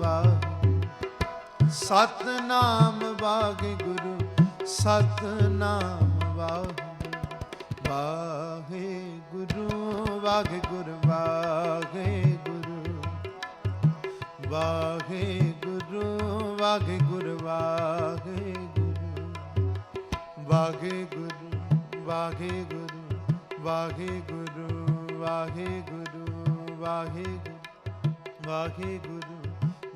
Waheguru Satnam Waheguru Satnam Waheguru. Satnam Waheguru Waheguru. Waheguru Waheguru Waheguru. Waheguru Waheguru Waheguru Waheguru Waheguru. Waheguru.